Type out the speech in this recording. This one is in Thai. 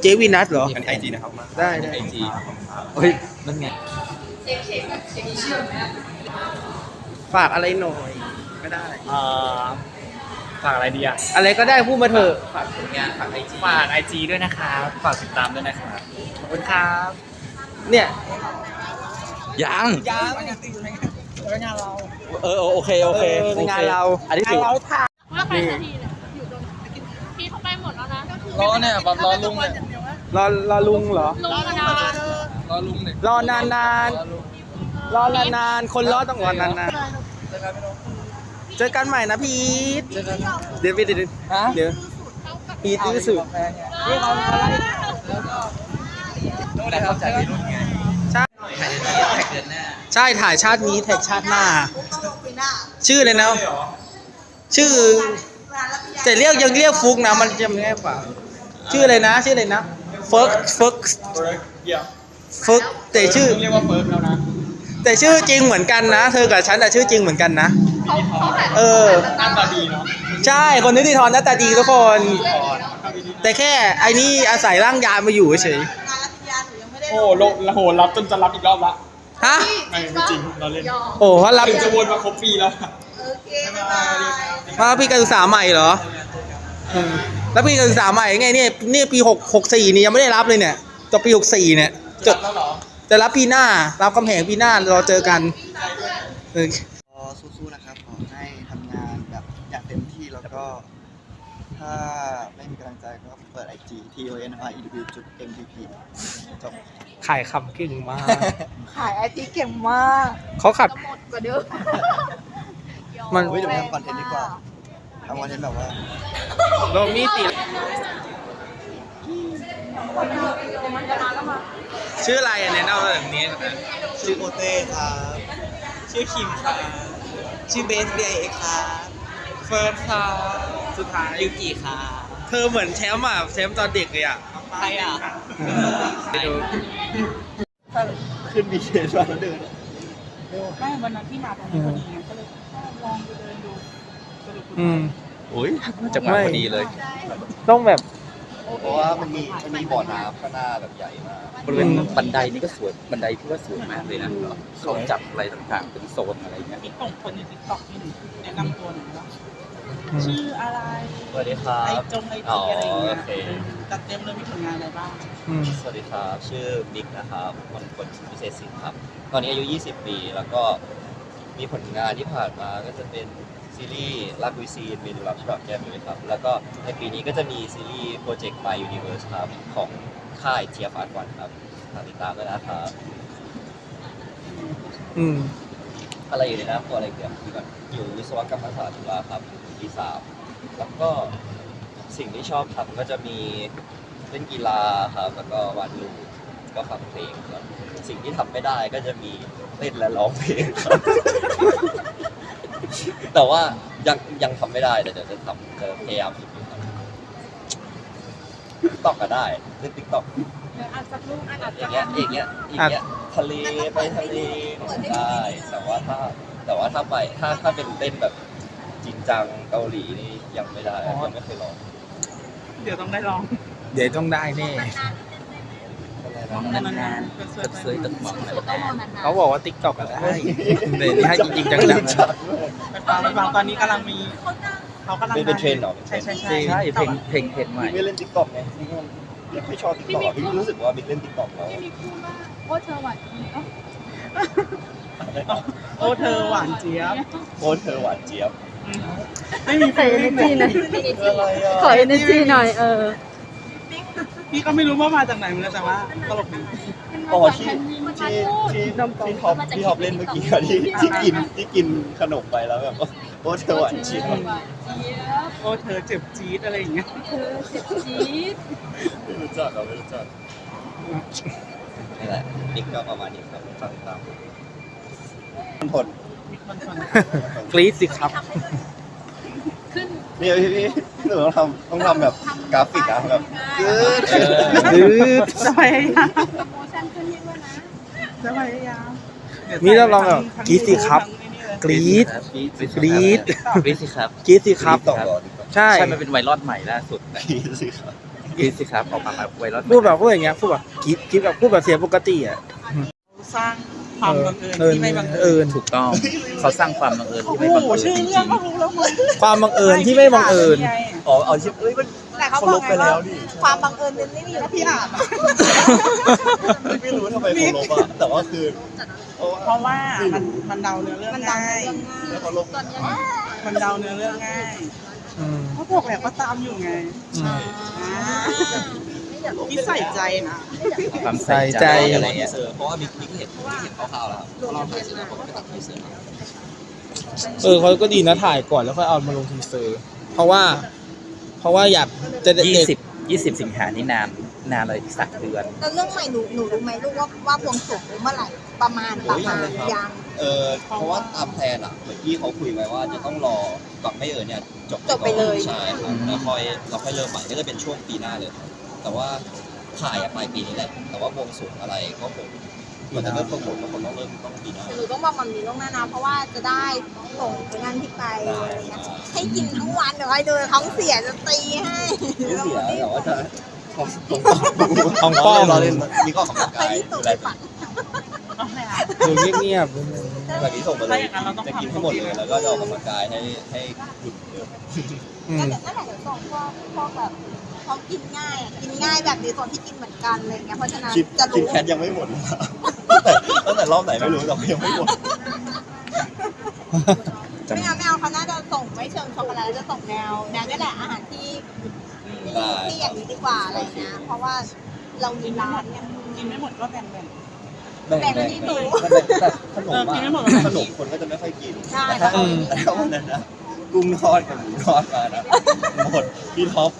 เจวีนัทเหรอ อันนี้ไอจีนะครับได้ได้ ไอจีเฮ้ยนั่นไงฝากอะไรหน่อยก็ได้ เอ่อฝากอะไรดีอะ อะไรก็ได้พูดมาเถอะฝากผลงานฝากไอจีฝากไอจีด้วยนะครับฝากติดตามด้วยนะครับขอบคุณครับเนี่ยยังยังเออโอเคโอเคเออเป็นงานเรา อันนี้ถือว่าใครนาทีเนี่ยอยู่ตรงพี่เขาไปหมดแล้วนะ รอเนี่ยแบบรอลุงเนี่ยรอรอลุงเหรอ ลุงกระดารอลุงเนี่ยรอนานนานๆ รอนานๆ คนรอต้องรอนานๆเจอกันใหม่นะพีทเดี๋ยวเดี๋ยวเดี๋ยวเดี๋ยวพีทตื้อสุดนู่นแหละครับจากที่รุ่นไงใช่แท็กเดือนหน้าใช่ถ่ายชาตินี้แท็กชาติหน้า ชื่อเลยนะ ชื่อ แต่เรียกยังเรียกฟุกนะ มันจะง่ายกว่า ชื่ออะไรนะ ชื่ออะไรนะเฟิร์กเฟิร์กเดี๋ยวเฟิร์กแต่ชื่อเรียกว่าเฟิร์สแล้วนะแต่ชื่อจริงเหมือนกันนะ เธอกับฉันแต่ชื่อจริงเหมือนกันนะ เขาเขาถ่ายเออ หน้าตาดีเนาะใช่คนนิติธรหน้าตาดีทุกคน แต่แค่ไอ้นี่อาศัยร่างยานมาอยู่เฉยโอ้โหลโหรับจนจะรับอีกรอบละ ฮะ ไม่ไม่จริงเราเล่นโอ้เขารับถึงจะวนมาครบปีแล้วว่าพี่การศึกษาใหม่เหรออืม แล้วพี่การศึกษาใหม่ไงเนี่ยนี่ปีหกหกสี่นี่ยังไม่ได้รับเลยเนี่ยจบปีหกสี่เนี่ยจบแล้วเหรอจะรับปีหน้า รับคำแหงปีหน้าเราเจอกันเออก็สู้ๆนะครับขอให้ทำงานแบบอย่างเต็มที่แล้วก็ ถ้าไม่มีกำลังใจก็เปิด IG t o n r e w จุด m v p จบ ขายคำเก่งมาก ขายไอจีเก่งมากเขาขัดหมดกว่าเดิมมัน เฮ้ยเดี๋ยวไปทำคอนเทนต์ดีกว่าทำคอนเทนต์แบบว่า เรามีติชื่ออะไรอะแนะนำแบบนี้ชื่อโอเต้ครับ ชื่อคิมครับ ชื่อเบส B I X ครับ เฟิร์สค่ะสุดท้ายยูกิค่ะเธอเหมือนแชมป์อะแชมป์ตอนเด็กเลยอะใครอะไปดูขึ้นบีเมาแล้วเดินไม่วันนั้นที่มาตรงนี้พอดีไงก็เลยลองไปเดินดูสรุปอืม อุ้ยจังหวะพอดีเลยต้องแบบ เพราะว่ามันมีมันมีบ่อน้ำข้างหน้าแบบใหญ่มากบริเวณบันไดนี่ก็สวยบันไดพี่ว่าสวยมากเลยนะเขาจับอะไรต่างๆเป็นโซนอะไรเงี้ยติ๊กต็อกคนในติ๊กต็อกนี่หนูแนะนำตัวหน่อยว่าชื่ออะไรสวัสดีครัไอบจงไออ๋อจีอะไรอย่างเงี้ยโอเคจัดเต็มเลยมีผลงานอะไรบ้างอืมสวัสดีครับชื่อบิ๊กนะครับคนคนพิเศษสิงห์ครับ ตอนนี้อายุ 20 ปีแล้วก็มีผลงานที่ผ่านมาก็จะเป็น ซีรีส์รักวิซีนเมนูลับฉบับแก้มยุ้ยครับแล้วก็ในปีนี้ก็จะมีซีรีส์โปรเจกต์ My Universe ครับของค่ายเทียฟาร์วันครับฝากติดตามด้วยนะครับอืมอะไรอยู่ในน้ำตัวอะไรเกี่ยวกับอยู่วิศวกรรมศาสตร์จุฬาครับอยู่ปีสามแล้วก็สิ่งที่ชอบทำก็จะมีเล่นกีฬาครับแล้วก็วาดรูปก็ฟังเพลงครับสิ่งที่ทำไม่ได้ก็จะมีเต้นและร้องเพลงครับ แต่ว่ายังยังทำไม่ได้แต่เดี๋ยวจะทำจะพยายามฝึกอยู่ครับติ๊กต็อกก็ได้เล่นติ๊กต็อกเดี๋ยวอัดสักรูปอัดอัดอย่างเงี้ยอย่างเงี้ยอย่างเงี้ยทะเลไปทะเลได้แต่ว่าถ้าแต่ว่าถ้าไปถ้าถ้าเป็นเต้นแบบจริงจังเกาหลีนี่ยังไม่ได้ยังไม่เคยลอง เดี๋ยวต้องได้ลอง เดี๋ยวต้องได้แน่ นาน ๆเป็นเสื้อเคยตัดหมอกอต้องมองนานๆเขาบอกว่าติ๊กต็อกอะได้เดี๋ยวนี้ให้จริงๆจังไปฟังไปฟังตอนนี้กำลังมีเขากำลังเป็นเทรนด์หรอใช่ใช่ใช่ใช่เพลงเพลงเพลงใหม่ไม่เล่นติ๊กต็อกไงไม่ชอบติ๊กต็อกบิ๊กรู้สึกว่าบิ๊กเล่นติ๊กต็อกแล้วพี่มีพูดว่าโอ้เธอหวานดีเนาะโอ้เธอหวานเจี๊ยบโค้เธอหวานเจี๊ยบไม่มีใครใส่ energy หน่อยอะไรอะขอ energy หน่อยเออ พี่ก็ไม่รู้ว่ามาจากไหนเหมือนกันแต่ว่าตลกดีอ๋อที่ที่ที่ที่ท็อปที่ท็อปเล่นเมื่อกี้อะที่ที่กินที่กินขนมไปแล้วแบบว่าโอ้เธอหวานเชียวหวานเจี๊ยบโอ้เธอเจ็บจี๊ดอะไรอย่างเงี้ยเธอเจ็บจี๊ดไม่รู้จักเราไม่รู้จักนี่แหละนิกก็ประมาณนี้ครับฝากติดตามผลมีคนชวนกรี๊ดสิครับ ขึ้นนี่พี่พี่หนูต้องทำต้องทำแบบกราฟิกนะแบบยืดดื้อจะพยายามโปรโมชั่นขึ้นให้ด้วยนะจะพยายามนี่เราลองแบบกรี๊ดสิครับทั้งไอ้นี่เลยกรี๊ดกรี๊ดกรี๊ดสิครับกรี๊ดสิครับใช่ใช่มันเป็นไวรัลใหม่ล่าสุดนะกรี๊ดสิครับกรี๊ดสิครับออกมาแบบไวรัลใหม่พูดแบบพูดอย่างเงี้ยพูดแบบกรี๊ดกรี๊ดแบบพูดแบบเสียงปกติอะสร้าง ความบังเอิญเออที่ไม่บังเอเอิญอถูกต้อง เขาสร้างความบังเอิญโอ้ที่โหไม่บังเอิญชื่อจริเรื่องงก็รู้แล้วมึงความบังเอิญที่ไม่บังเอิญอ๋อเอาชิปเอ้ยมันแต่เขาบอกไงว่าความบังเอิญมันไม่มีนะพี่อ่านไม่รู้ทำไมเขาลบอะแต่ว่าคือเพราะว่ามันมันเดาเนื้อเรื่องมันดังง่ายเรื่องง่ายแล้วเขาลบมันเดาเนื้อเรื่องง่ายอืมเขาบอกแล้วก็ตามอยู่ไงอืมอ่า พี่ใส่ใจนะๆความใส่ใส่ใจใจอะอะไรไรเงี้เงี้ยยเซอร์เพราะว่าบิ๊กบิ๊กเห็นบิ๊กเห็นคร่าวๆแล้วครับเพราะเราถ่ายเสร็จแล้วผมก็ตัดทีเซอร์ครับเออเขาก็ดีนะถ่ายก่อนแล้วค่อยเอามาลงทีเซอร์ เพราะว่า เพราะว่าอยากจะเด็ยี่ดสิบยี่สิบสิงหานี่นานนานเลยสักเดือนแล้วเรื่องใหม่หนูหนูรู้ไหมลูกว่าว่าบวงสรวงเมื่อไหร่ประมาณประมาณยังเออเพราะว่าตามแพลนอะเหมือนที่เขาคุยไว้ว่าจะต้องรอก่อนไม่เออเนี่ยจบจบไปเลยใช่ครับแล้วค่อยเราค่อยเริ่มใหม่ก็จะเป็นช่วงปีหน้าเลยครับ แต่ว่าถ่ายอะปลายปีนี้แหละ แต่ว่าบวงสรวงอะไรก็คงเหมือนจะเริ่มโปรโมทก็คงต้องเริ่มต้องปีหน้าหนูต้องบอกมัมมี่ล่วงหน้านะเพราะว่าจะได้ส่งไปงานที่ไปอะไรเงี้ยให้กินทั้งวันเดี๋ยวให้ดูท้องเสียจะตีให้ไม่เสียแต่ว่าจะของตรงของป้องเราเล่นมีก็ออกกำลังไปกายที่ตุ่ดูมแลฝันเอาไหมคะดูเงียบๆนิดนึงแบบนี้ส่งไปเลยจะกินทั้งหมดเลยแล้วก็จะออกกำลังกายให้ให้หุ่นเดิมอืนั่นมแหละนั่นแหละเดี๋ยวส่งพวกพวกแบบ เขากินง่ายอะกินง่ายแบบในโซนที่กินเหมือนกันอะไรเงี้ยเพราะฉะนั้นคิดจะคิดรู้แคทยังไม่หมดนะครับตั้งแต่ตั้งแต่รอบไหนไม่รู้แต่ว่ายังไม่หมดไม่เอาไม่เอาเขาน่าจะส่งไม่เชิงช็อกโกแลตจะส่งแนวแนวนี่แหละอาหารที่ที่ได้ที่อย่างนี้ดีกว่าอะไรเงี้ยเพราะว่าเรามีร้านเนี่ย กินไม่หมดก็แบ่งแบ่ง แบ่งแบ่งแบ่งให้หนูแต่ขนมเออกินไม่หมดอะขนมคนก็จะไม่ค่อยกินใช่ แต่ถ้าแต่ถ้าวันนั้นนะกุ้งทอดกับหมูทอดมานะหมดพี่ท็อป